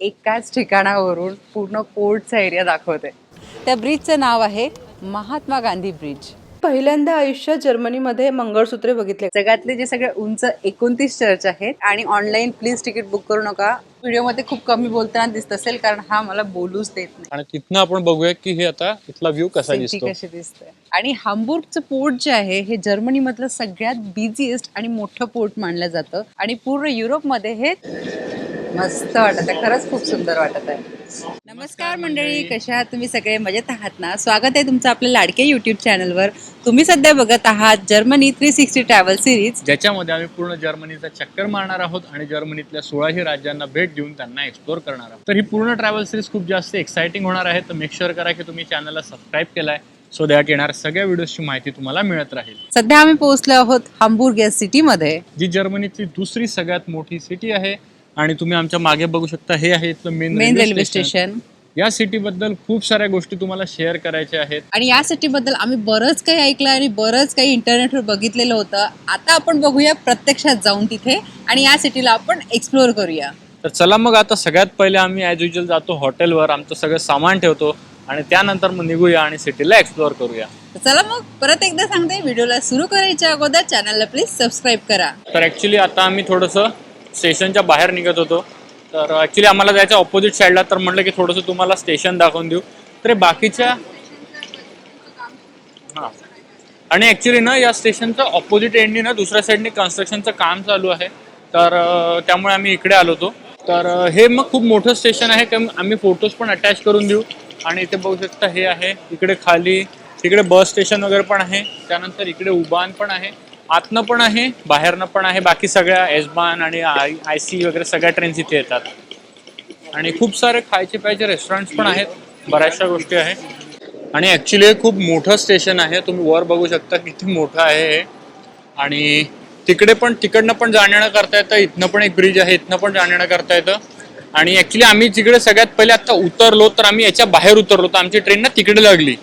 एकाच ठिकाणावरून पूर्ण पोर्टचा एरिया दाखवते. त्या ब्रिजचं नाव आहे महात्मा गांधी ब्रिज. पहिल्यांदा आयुष्यात जर्मनीमध्ये मंगळसूत्रे बघितले. जगातले जे सगळे उंच एकोणतीस चर्च आहेत आणि ऑनलाईन प्लीज तिकीट बुक करू नका. व्हिडिओमध्ये खूप कमी बोलताना दिसत असेल कारण हा मला बोलूच देत नाही. आणि तिथनं आपण बघूया की हे आता इथला व्ह्यू कसा दिसतो. कशी दिसते. आणि हाम्बुर्गचं पोर्ट जे आहे हे जर्मनीमधलं सगळ्यात बिझिएस्ट आणि मोठं पोर्ट मानलं जातं. आणि पूर्ण युरोपमध्ये हे मस्त वाटत आहे. खरंच खूप सुंदर वाटत आहे. नमस्कार मंडळी कशा आहात तुम्ही? सगळे मजेत आहात ना? स्वागत आहे तुमचं आपल्या लाडके युट्यूब चॅनलवर तुम्ही सध्या बघत आहात Germany three sixty travel series ज्याच्यामध्ये आम्ही पूर्ण जर्मनीचा चक्कर मारणार आहोत आणि जर्मनीतल्या सोळाही राज्यांना भेट देऊन त्यांना एक्सप्लोर करणार आहोत. तर ही पूर्ण ट्रॅव्हल सिरीज खूप जास्त एक्साइटिंग होणार आहे. तर मेक शुअर करा की तुम्ही चॅनलला सबस्क्राईब केलाय सो दॅट येणार सगळ्या व्हिडिओची माहिती तुम्हाला मिळत राहील. सध्या आम्ही पोहोचलो आहोत हाम्बुर्ग या सिटीमध्ये जी जर्मनीतली दुसरी सगळ्यात मोठी सिटी आहे आणि तुम्ही आमच्या मागे बघू शकता हे आहे इथलं मेन मेन रेल्वे स्टेशन या सिटी बद्दल खूप साऱ्या गोष्टी तुम्हाला शेअर करायच्या आहेत. आणि या सिटीबद्दल आम्ही बरंच काही ऐकलं आणि बरंच काही इंटरनेटवर बघितलेलं होतं. आता आपण बघूया प्रत्यक्षात जाऊन तिथे आणि या सिटीला आपण एक्सप्लोअर करूया. तर चला मग आता सगळ्यात पहिले आम्ही ॲज युजल जातो हॉटेलवर आमचं सगळं सामान ठेवतो आणि त्यानंतर मग निघूया आणि सिटीला एक्सप्लोअर करूया. तर चला मग परत एकदा सांगते व्हिडिओला सुरू करायच्या अगोदर चॅनलला प्लीज सबस्क्राईब करा. तर ॲक्च्युली आता आम्ही थोडंसं स्टेशनच्या बाहेर निघत होतो. तर ॲक्च्युली आम्हाला जायचं ऑपोजिट साईडला तर म्हटलं की थोडंसं तुम्हाला स्टेशन दाखवून देऊ. तर बाकीच्या हां. आणि ॲक्च्युली ना या स्टेशनचं ऑपोजिट एंडनी ना दुसऱ्या साईडने कन्स्ट्रक्शनचं काम चालू आहे. तर त्यामुळे आम्ही इकडे आलो होतो. तर हे मग खूप मोठं स्टेशन आहे का आम्ही फोटोज पण अटॅच करून देऊ. आणि इथे बघू शकता हे आहे इकडे खाली तिकडे बस स्टेशन वगैरे पण आहे. त्यानंतर इकडे उबान पण आहे. आतनं पण आहे बाहेरनं पण आहे. बाकी सगळ्या एसबान आणि आय आय सी वगैरे सगळ्या ट्रेन्स इथे येतात. आणि खूप सारे खायचे प्यायचे रेस्टॉरंट्स पण आहेत. बऱ्याचशा गोष्टी आहेत आणि ॲक्च्युली हे खूप मोठं स्टेशन आहे. तुम्ही वर बघू शकता किती मोठं आहे हे. आणि तिकडे पण तिकडनं पण जाण्यानं करता येतं. इथनं पण एक ब्रिज आहे. इथनं पण जाण्यानं करता येतं. आणि ॲक्च्युली आम्ही जिकडे सगळ्यात पहिले आता उतरलो तर आम्ही याच्या बाहेर उतरलो. तर आमची ट्रेन ना तिकडे लागली.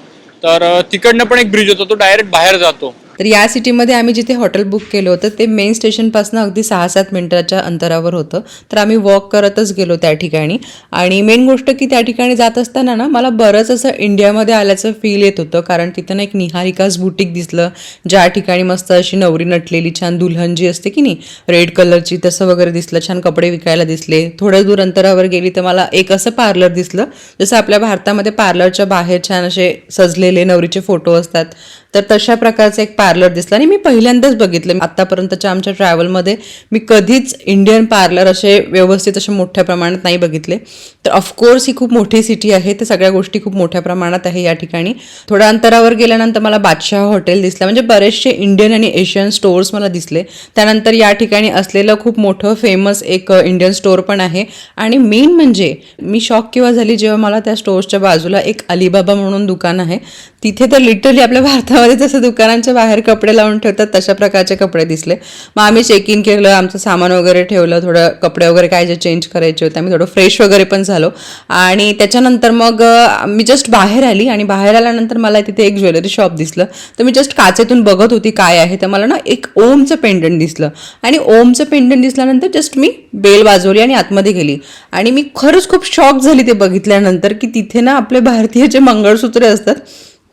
तर तिकडनं पण एक ब्रिज होता. तो डायरेक्ट बाहेर जातो. तर या सिटीमध्ये आम्ही जिथे हॉटेल बुक केलं होतं ते मेन स्टेशनपासून अगदी सहा सात मिनिटाच्या अंतरावर होतं. तर आम्ही वॉक करतच गेलो त्या ठिकाणी. आणि मेन गोष्ट की त्या ठिकाणी जात असताना ना मला बरंच असं इंडियामध्ये आल्याचं फील येत होतं. कारण तिथं ना एक निहारिकास बुटीक दिसलं ज्या ठिकाणी मस्त अशी नवरी नटलेली छान दुल्हन जी असते की नाही रेड कलरची तसं वगैरे दिसलं छान कपडे विकायला दिसले. थोड्या दूर अंतरावर गेली तर मला एक असं पार्लर दिसलं जसं आपल्या भारतामध्ये पार्लरच्या बाहेर छान असे सजलेले नवरीचे फोटो असतात. तर तशा प्रकारचं एक पार्लर दिसलं आणि मी पहिल्यांदाच बघितलं. आतापर्यंतच्या आमच्या ट्रॅव्हलमध्ये मी कधीच इंडियन पार्लर असे व्यवस्थित असे मोठ्या प्रमाणात नाही बघितले. तर ऑफकोर्स ही खूप मोठी सिटी आहे. तर सगळ्या गोष्टी खूप मोठ्या प्रमाणात आहे या ठिकाणी. थोड्या अंतरावर गेल्यानंतर मला बादशाह हॉटेल दिसलं. म्हणजे बरेचसे इंडियन आणि एशियन स्टोअर्स मला दिसले. त्यानंतर या ठिकाणी असलेलं खूप मोठं फेमस एक इंडियन स्टोअर पण आहे. आणि मेन म्हणजे मी शॉक केव्हा झाली जेव्हा मला त्या स्टोअर्सच्या बाजूला एक अलिबाबा म्हणून दुकान आहे. तिथे तर लिटरली आपल्या भारतामध्ये जसं दुकानांच्या बाहेर कपडे लावून ठेवतात तशा प्रकारचे कपडे दिसले. मग आम्ही चेक इन केलं आमचं सामान वगैरे ठेवलं थोडं कपडे वगैरे काय जे चेंज करायचे होते आम्ही थोडं फ्रेश वगैरे पण झालो. आणि त्याच्यानंतर मग मी जस्ट बाहेर आली आणि बाहेर आल्यानंतर मला तिथे एक ज्वेलरी शॉप दिसलं. तर मी जस्ट काचेतून बघत होती काय आहे. तर मला ना एक ओमचं पेंडंट दिसलं. आणि ओमचं पेंडंट दिसल्यानंतर जस्ट मी बेल वाजवली आणि आतमध्ये गेली. आणि मी खरंच खूप शॉक झाली ते बघितल्यानंतर की तिथे ना आपले भारतीय जे मंगळसूत्रे असतात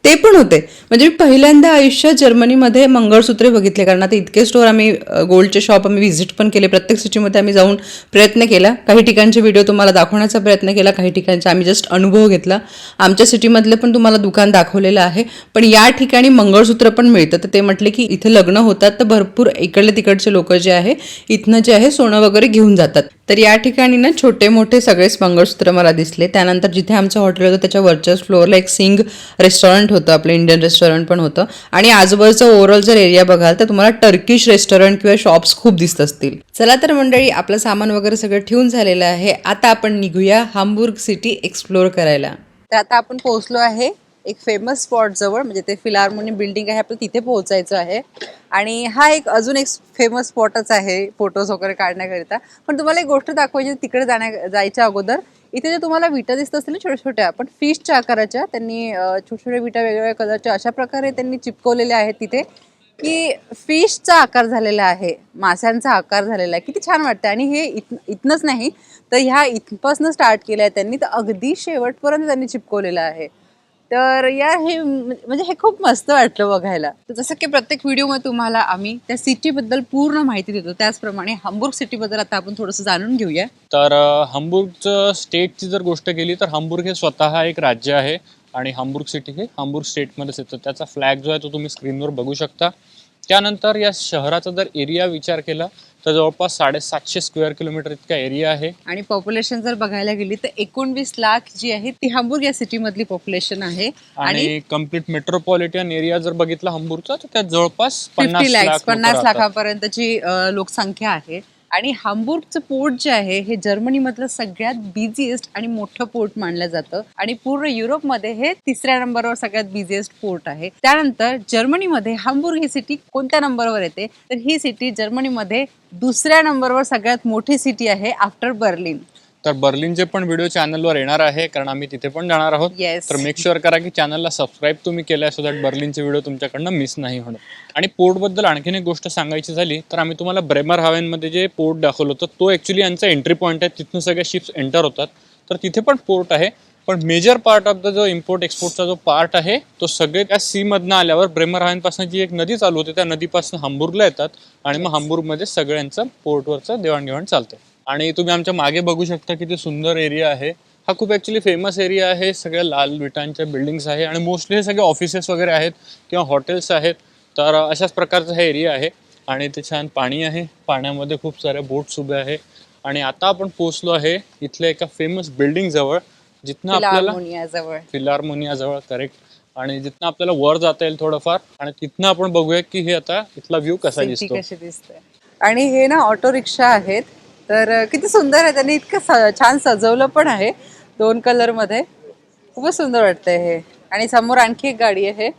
ते पण होते. म्हणजे मी पहिल्यांदा आयुष्यात जर्मनीमध्ये मंगळसूत्रे बघितले कारण आता इतके स्टोअर आम्ही गोल्डचे शॉप आम्ही व्हिजिट पण केले. प्रत्येक सिटीमध्ये आम्ही जाऊन प्रयत्न केला. काही ठिकाणचे व्हिडिओ तुम्हाला दाखवण्याचा प्रयत्न केला काही ठिकाणचे आम्ही जस्ट अनुभव घेतला. आमच्या सिटीमधलं पण तुम्हाला दुकान दाखवलेलं आहे. पण या ठिकाणी मंगळसूत्र पण मिळतं. तर ते म्हटले की इथे लग्न होतात तर भरपूर इकडले तिकडचे लोक जे आहे इथनं जे आहे सोनं वगैरे घेऊन जातात. तर या ठिकाणी ना छोटे मोठे सगळेच मंगळसूत्र मला दिसले. त्यानंतर जिथे आमचं हॉटेल होतं त्याच्या वरच्याच फ्लोअरला एक सिंग रेस्टॉरंट होतं आपलं इंडियन रेस्टॉरंट पण होतं. आणि आजूबाजूचा ओव्हरऑल जर एरिया बघाल तर तुम्हाला टर्किश रेस्टॉरंट किंवा शॉप्स खूप दिसत असतील. चला तर मंडळी आपलं सामान वगैरे सगळं ठेवून झालेलं आहे. आता आपण निघूया हांबुर्ग सिटी एक्सप्लोअर करायला. तर आता आपण पोहोचलो आहे एक फेमस स्पॉट जवळ म्हणजे ते फिलार्मोनियम बिल्डिंग आहे आपलं तिथे पोहोचायचं आहे. आणि हा एक अजून एक फेमस स्पॉटच आहे फोटोज वगैरे काढण्याकरिता. पण तुम्हाला एक गोष्ट दाखवायची तिकडे जाण्या जायच्या अगोदर. इथे जे तुम्हाला विटा दिसत असतील ना छोट्या छोट्या पण फिशच्या आकाराच्या त्यांनी छोट्या छोट्या विटा वेगवेगळ्या कलरच्या अशा प्रकारे त्यांनी चिपकवलेल्या आहेत तिथे. की फिशचा आकार झालेला आहे माशांचा आकार झालेला आहे. किती छान वाटतं आणि हे इत इथनंच नाही तर ह्या इथपासनं स्टार्ट केलं आहे त्यांनी. तर अगदी शेवटपर्यंत त्यांनी चिपकवलेलं आहे. तर या हे म्हणजे हे खूप मस्त वाटलं बघायला. तर जसं की प्रत्येक व्हिडिओमध्ये तुम्हाला आम्ही त्या सिटीबद्दल पूर्ण माहिती देतो. त्याचप्रमाणे हंबुर्ग सिटीबद्दल आता आपण थोडंसं जाणून घेऊया. तर हंबुर्गचं स्टेटची जर गोष्ट केली तर हंबुर्ग हे स्वतः एक राज्य आहे. आणि हंबुर्ग सिटी हे हंबुर्ग स्टेटमध्येच येतं. त्याचा फ्लॅग जो आहे तो तुम्ही स्क्रीनवर बघू शकता. त्यानंतर या शहराचा जर एरिया विचार केला तर जवळपास साडेसातशे स्क्वेअर किलोमीटर इतका एरिया आहे. आणि पॉप्युलेशन जर बघायला गेली तर एकोणवीस लाख जी आहे ती हंबुर्ग या सिटीमधली पॉप्युलेशन आहे. आणि कंप्लीट मेट्रोपॉलिटन एरिया जर बघितला हंबुर्गचा तर त्यात जवळपास पन्नास लाख पन्नास. लाखापर्यंतची लोकसंख्या आहे. आणि हांबुर्गचं पोर्ट जे आहे हे जर्मनीमधलं सगळ्यात बिझिएस्ट आणि मोठं पोर्ट मानलं जातं. आणि पूर्ण युरोपमध्ये हे तिसऱ्या नंबरवर सगळ्यात बिझिएस्ट पोर्ट आहे. त्यानंतर जर्मनीमध्ये हांबुर्ग ही सिटी कोणत्या नंबरवर येते? तर ही सिटी जर्मनीमध्ये दुसऱ्या नंबरवर सगळ्यात मोठी सिटी आहे आफ्टर बर्लिन तर बर्लिनचे पण व्हिडिओ चॅनलवर येणार आहे कारण आम्ही तिथे पण जाणार आहोत. Yes. तर मेक शुअर करा की चॅनलला सबस्क्राईब तुम्ही केलाय सो दॅट बर्लिनचे व्हिडिओ तुमच्याकडनं मिस नाही होणार. आणि पोर्टबद्दल आणखीन एक गोष्ट सांगायची झाली तर आम्ही तुम्हाला ब्रेमर हावेनमध्ये जे पोर्ट दाखवलं होतं तो ॲक्च्युली यांचा एंट्री पॉईंट आहे. तिथून सगळ्या शिप्स एंटर होतात. तर तिथे पण पोर्ट आहे. पण मेजर पार्ट ऑफ द जो इम्पोर्ट एक्सपोर्टचा जो पार्ट आहे तो सगळे त्या सीमधनं आल्यावर ब्रेमर हावेनपासून जी एक नदी चालू होते त्या नदीपासून हंबुर्गला येतात. आणि मग हंबुर्गमध्ये सगळ्यांचं पोर्टवरचं देवाणघेवाण चालते आणि तुम्ही आमच्या मागे बघू शकता किती सुंदर एरिया आहे. हा खूप ॲक्च्युली फेमस एरिया आहे. सगळ्या लाल विटांच्या बिल्डिंग्स आहे आणि मोस्टली हे सगळे ऑफिसेस वगैरे आहेत किंवा हॉटेल्स आहेत. तर अशाच प्रकारचा हा एरिया आहे आणि ते छान पाणी आहे. पाण्यामध्ये खूप साऱ्या बोट्स उभ्या आहे. आणि आता आपण पोहोचलो आहे इथल्या एका फेमस बिल्डिंग जवळ जिथनं आपल्याला फिलार्मोनिया जवळ करेक्ट आणि जिथनं आपल्याला वर जाता येईल थोडंफार आणि तिथनं आपण बघूया की हे आता इथला व्ह्यू कसा दिसते. आणि हे ना ऑटो रिक्षा आहेत. तर किती सुंदर आहे. त्यांनी इतकं स- छान सजवलं पण आहे दोन कलरमध्ये खूपच सुंदर वाटतंय हे. आणि समोर आणखी एक गाडी आहे.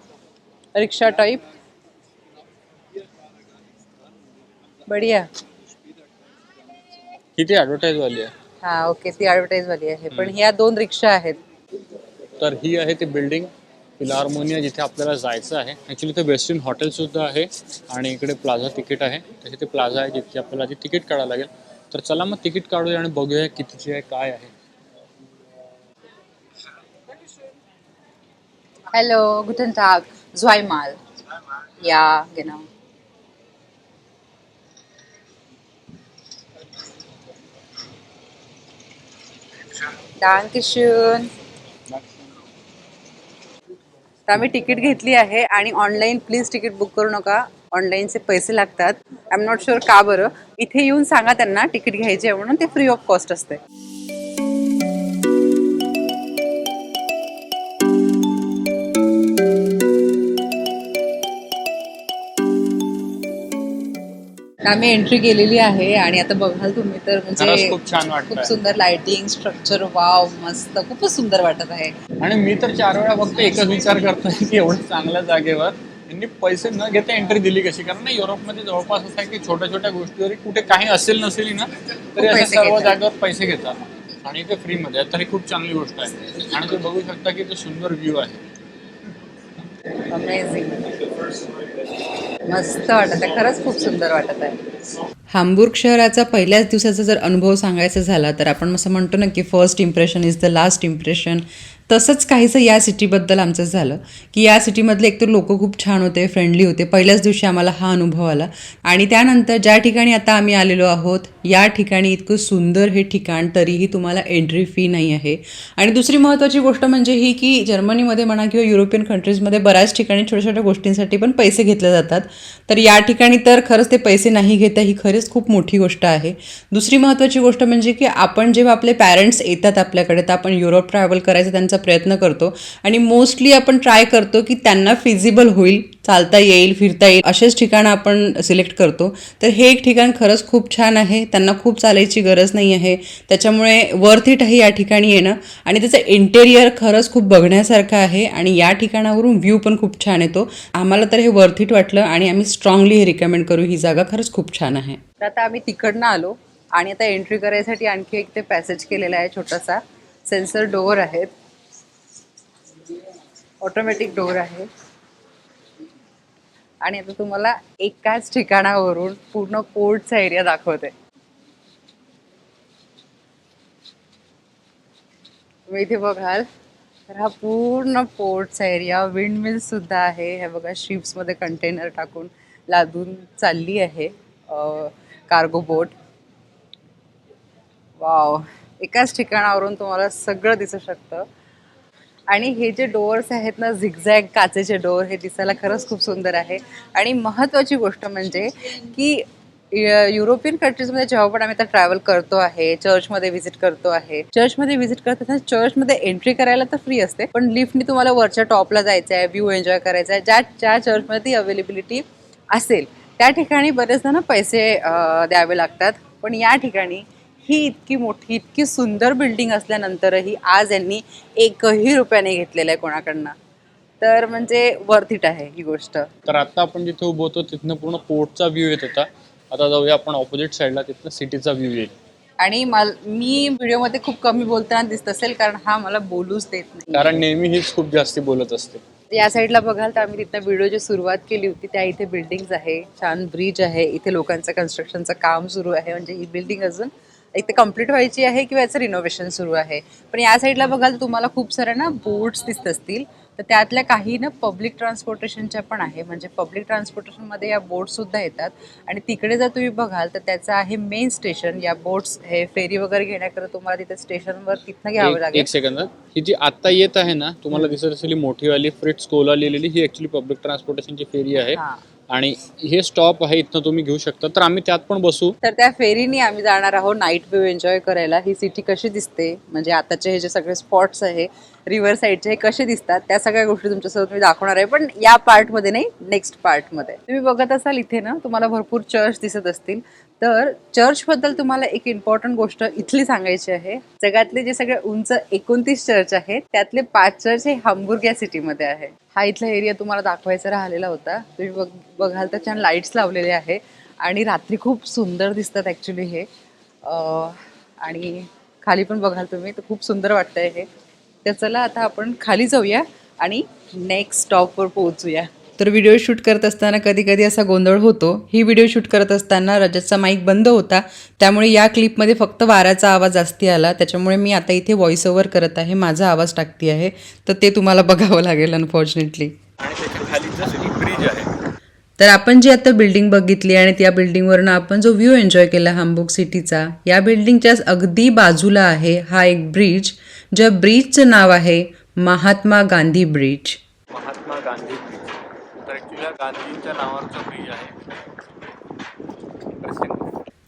रिक्षा टाईप बढिया. किती ॲडव्हर्टाईज वाली आहे? हा ओके. ती ऍडव्हर्टाईज वाली आहे. पण ह्या दोन रिक्षा आहेत. तर ही आहे ती बिल्डिंग फिलार्मोनिया जिथे आपल्याला जायचं आहे. ॲक्च्युली ते वेस्टर्न हॉटेल सुद्धा आहे. आणि इकडे प्लाझा तिकीट आहे. तर इथे प्लाझा आहे जिथे आपल्याला आधी तिकीट काढावं लागेल. तर चला मग तिकीट काढूया आणि बघूया कितीची आहे काय आहे. हॅलो गुटन टाग झ्वायमाल या genau. Dankeschön. तर आम्ही तिकीट घेतली आहे आणि ऑनलाईन प्लीज तिकीट बुक करू नका. ऑनलाईनचे पैसे लागतात. आय एम नॉट शुअर का बरं. इथे येऊन सांगा त्यांना तिकीट घ्यायचे म्हणून ते फ्री ऑफ कॉस्ट असते आम्ही एंट्री केलेली आहे आणि आता बघाल तुम्ही तर म्हणजे खूप छान खूप सुंदर लाइटिंग स्ट्रक्चर वाव मस्त. खूपच सुंदर वाटत आहे. आणि मी तर चार वेळा फक्त एकच विचार करतोय की एवढ्या चांगल्या जागेवर. यांनी पैसे न घेता एंट्री दिली कशी? कारण ना युरोपमध्ये जवळपास असं आहे की छोट्या छोट्या गोष्टी जरी कुठे काही असेल नसेल ना तरी अशा सर्व. जागेवर पैसे घेतात. आणि ते फ्रीमध्ये आहे. तर ही खूप चांगली गोष्ट आहे. आणि तुम्ही बघू शकता की ते सुंदर व्ह्यू आहे. मस्त वाटत आहे. खरंच खूप सुंदर वाटत आहे. हांबुर्ग शहराचा पहिल्याच दिवसाचा जर अनुभव सांगायचा झाला तर आपण असं म्हणतो ना की first impression is the last impression तसंच काहीसं या सिटीबद्दल आमचं झालं की या सिटीमधले एकतर लोक खूप छान होते फ्रेंडली होते. पहिल्याच दिवशी आम्हाला हा अनुभव आला. आणि त्यानंतर ज्या ठिकाणी आता आम्ही आलेलो आहोत या ठिकाणी इतकं सुंदर हे ठिकाण तरीही तुम्हाला एंट्री फी नाही आहे. आणि दुसरी महत्त्वाची गोष्ट म्हणजे ही की जर्मनीमध्ये म्हणा किंवा युरोपियन कंट्रीजमध्ये बऱ्याच ठिकाणी छोट्या छोट्या गोष्टींसाठी पण पैसे घेतले जातात. तर या ठिकाणी तर खरंच ते पैसे नाही घेता ही खरीच खूप मोठी गोष्ट आहे. दुसरी महत्त्वाची गोष्ट म्हणजे की आपण जेव्हा आपले पॅरेंट्स येतात आपल्याकडे तर आपण युरोप ट्रॅव्हल करायचं त्यांचा प्रयत्न करतो. आणि मोस्टली आपण ट्राय करतो की त्यांना फिजिबल होईल चालता येईल फिरता येईल असेच ठिकाणं आपण सिलेक्ट करतो. तर हे एक ठिकाण खरंच खूप छान आहे. त्यांना खूप चालायची गरज नाही आहे. त्याच्यामुळे वर्थ इट आहे या ठिकाणी येणं. आणि त्याचं इंटेरियर खरंच खूप बघण्यासारखं आहे. आणि या ठिकाणावरून व्ह्यू पण खूप छान येतो. आम्हाला तर हे वर्थ इट वाटलं आणि आम्ही स्ट्रॉंगली हे रिकमेंड करू. ही जागा खरंच खूप छान आहे. तर आता आम्ही तिकडनं आलो. आणि आता एंट्री करायसाठी आणखी एक ते पॅसेज केलेला आहे छोटासा. सेन्सर डोअर आहेत. ऑटोमॅटिक डोर आहे. आणि आता तुम्हाला एकाच ठिकाणावरून पूर्ण कोर्टचा एरिया दाखवते. तुम्ही इथे बघाल तर हा पूर्ण पोर्टचा एरिया विंडमिल सुद्धा आहे. हे बघा शिप्समध्ये मध्ये कंटेनर टाकून लादून चालली आहे कार्गो बोट वाव एकाच ठिकाणावरून तुम्हाला सगळं दिसू शकतं. आणि हे जे डोअर्स आहेत ना झिगझॅग काचेचे डोअर हे दिसायला खरंच खूप सुंदर आहे. आणि महत्त्वाची गोष्ट म्हणजे की युरोपियन कंट्रीजमध्ये जेव्हा पण आम्ही आता ट्रॅव्हल करतो आहे चर्चमध्ये व्हिजिट करतो आहे चर्चमध्ये व्हिजिट करत असताना चर्चमध्ये एंट्री करायला तर फ्री असते पण लिफ्टनी तुम्हाला वरच्या टॉपला जायचं आहे व्ह्यू एन्जॉय करायचा आहे ज्या ज्या चर्चमध्ये ती अवेलेबिलिटी असेल त्या ठिकाणी बरेचदा ना पैसे द्यावे लागतात. पण या ठिकाणी ही इतकी मोठी इतकी सुंदर बिल्डिंग असल्यानंतरही आज यांनी एकही रुपयाने घेतलेलं आहे कोणाकडनं. तर म्हणजे वर्थ इट आहे ही गोष्ट. तर आता आपण जिथे उभं होतो तिथनं पूर्ण पोर्टचा व्ह्यू येत होता. आता जाऊया आपण ऑपोजिट साईडला तिथनं सिटीचा व्ह्यू येईल. आणि मी व्हिडिओमध्ये खूप कमी बोलताना दिसत असेल कारण हा मला बोलूच देत नाही. कारण नेहमी हीच खूप जास्ती बोलत असते. या साईडला बघाल तर आम्ही तिथनं व्हिडिओची सुरुवात केली होती त्या इथे बिल्डिंग्स आहे छान ब्रिज आहे इथे लोकांचं कन्स्ट्रक्शनचं काम सुरू आहे म्हणजे ही बिल्डिंग अजून इथे कंप्लीट व्हायची आहे किंवा याचं रिनोव्हेशन सुरू आहे. पण या साईडला बघाल तर तुम्हाला खूप साऱ्या ना बोट्स दिसत असतील. तर त्यातल्या काही ना पब्लिक ट्रान्सपोर्टेशनच्या पण आहे. म्हणजे पब्लिक ट्रान्सपोर्टेशनमध्ये या बोट्स सुद्धा येतात. आणि तिकडे जर तुम्ही बघाल तर त्याचं आहे मेन स्टेशन या बोट्स हे फेरी वगैरे घेण्याकरता तुम्हाला तिथे स्टेशनवर तिथनं घ्यावं एक- लागेल. एक सेकंद ही. जी आता येत आहे ना तुम्हाला दिसत असेल ही मोठीवाली फ्रिट्स कोला लिहिलेली ही ऍक्च्युली पब्लिक ट्रान्सपोर्टेशनची फेरी आहे. आणि हे स्टॉप आहे इथनं तुम्ही घेऊ शकता. तर आम्ही त्यात पण बसू. तर त्या फेरीने आम्ही जाणार आहोत नाईट व्ह्यू एन्जॉय करायला. ही सिटी कशी दिसते? म्हणजे आताचे हे जे सगळे स्पॉट्स आहे रिव्हर साईडचे हे कसे दिसतात? त्या सगळ्या गोष्टी तुमच्यासोबत मी दाखवणार आहे. पण या पार्टमध्ये नाही नेक्स्ट पार्टमध्ये तुम्ही बघत असाल इथे ना तुम्हाला भरपूर चर्च दिसत असतील. तर चर्चबद्दल तुम्हाला एक इम्पॉर्टंट गोष्ट इथली सांगायची आहे. जगातले जे सगळे उंच एकोणतीस चर्च आहेत त्यातले पाच चर्च हे हामबुर्ग या सिटीमध्ये आहे. हा इथला एरिया तुम्हाला दाखवायचा राहिलेला होता. तुम्ही बघ बघाल तर छान लाईट्स लावलेले आहे आणि रात्री खूप सुंदर दिसतात ॲक्च्युली हे. आणि खाली पण बघाल तुम्ही तर खूप सुंदर वाटतंय हे. तर चला आता आपण खाली जाऊया आणि नेक्स्ट स्टॉपवर पोहोचूया. तर व्हिडिओ शूट करत असताना कधी कधी असा गोंधळ होतो. ही व्हिडिओ शूट करत असताना रजतचा माईक बंद होता. त्यामुळे या क्लिपमध्ये फक्त वाऱ्याचा आवाज जास्ती आला. त्याच्यामुळे मी आता इथे व्हॉइस ओव्हर करत आहे. माझा आवाज टाकते आहे. तर ते तुम्हाला बघावं लागेल अनफॉर्च्युनेटली ब्रिज आहे तर आपण जी आता बिल्डिंग बघितली आणि त्या बिल्डिंगवरनं आपण जो व्ह्यू एन्जॉय केला हांबुक सिटीचा या बिल्डिंगच्याच अगदी बाजूला आहे हा एक ब्रिज ज्या ब्रिजचं नाव आहे महात्मा गांधी ब्रिज आपल्या गांधींच्या नावावरचा ब्रिज आहे.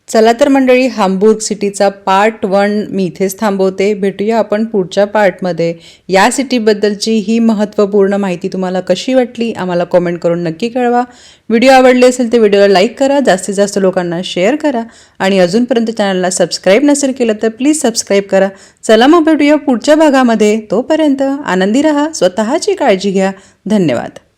चला तर मंडळी हांबुर्ग सिटीचा पार्ट वन मी इथेच थांबवते. भेटूया आपण पुढच्या पार्टमध्ये या सिटीबद्दलची ही महत्त्वपूर्ण माहिती तुम्हाला कशी वाटली आम्हाला कॉमेंट करून नक्की कळवा. व्हिडिओ आवडले असेल तर व्हिडिओला लाईक करा जास्तीत जास्त लोकांना शेअर करा आणि अजूनपर्यंत चॅनलला सबस्क्राईब नसेल केलं तर प्लीज सबस्क्राईब करा. चला मग भेटूया पुढच्या भागामध्ये. तोपर्यंत आनंदी राहा स्वतःची काळजी घ्या. धन्यवाद.